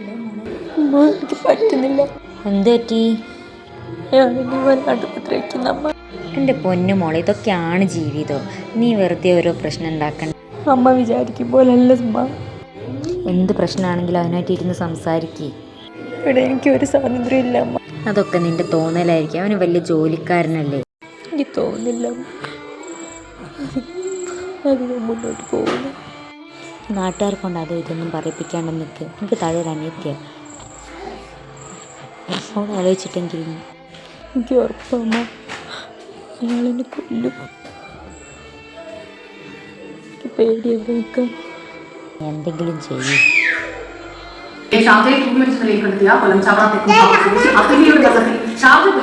എനിക്ക് പറ്റുന്നില്ല. എന്ത് പറ്റി? എന്റെ പൊന്നു മോളെ ഇതൊക്കെയാണ് ജീവിതം. നീ വെറുതെ ഓരോ പ്രശ്നം ഉണ്ടാക്കണ്ട. അമ്മ വിചാരിക്കും പോലല്ല എന്ത് പ്രശ്നമാണെങ്കിലും അതിനായിട്ട് ഇരുന്ന് സംസാരിക്കേ. ഇവിടെ എനിക്ക് ഒരു സ്വാതന്ത്ര്യം ഇല്ല അമ്മ. അതൊക്കെ നിന്റെ തോന്നലായിരിക്കും. അവന് വലിയ ജോലിക്കാരനല്ലേ. എനിക്ക് തോന്നുന്നില്ല അമ്മ. അത് മുന്നോട്ട് പോകുന്നു നാട്ടുകാർ കൊണ്ട് അതും ഇതൊന്നും പറയിപ്പിക്കാണ്ട് നിൽക്ക് എനിക്ക് താഴെ ഒരു അനിയത്തിയ. അവൾ ആലോചിച്ചിട്ടെങ്കിൽ എനിക്ക് ഉറപ്പമ്മ അയാളെന്നെ കൊല്ലും. എന്തെങ്കിലും ചെയ്യും. ഷാർജയിൽ കുടിവെച്ച നിലയിൽ കണ്ടെത്തിയ കൊല്ലം ചാവറ തെക്കും ഷാർജ പോലീസ്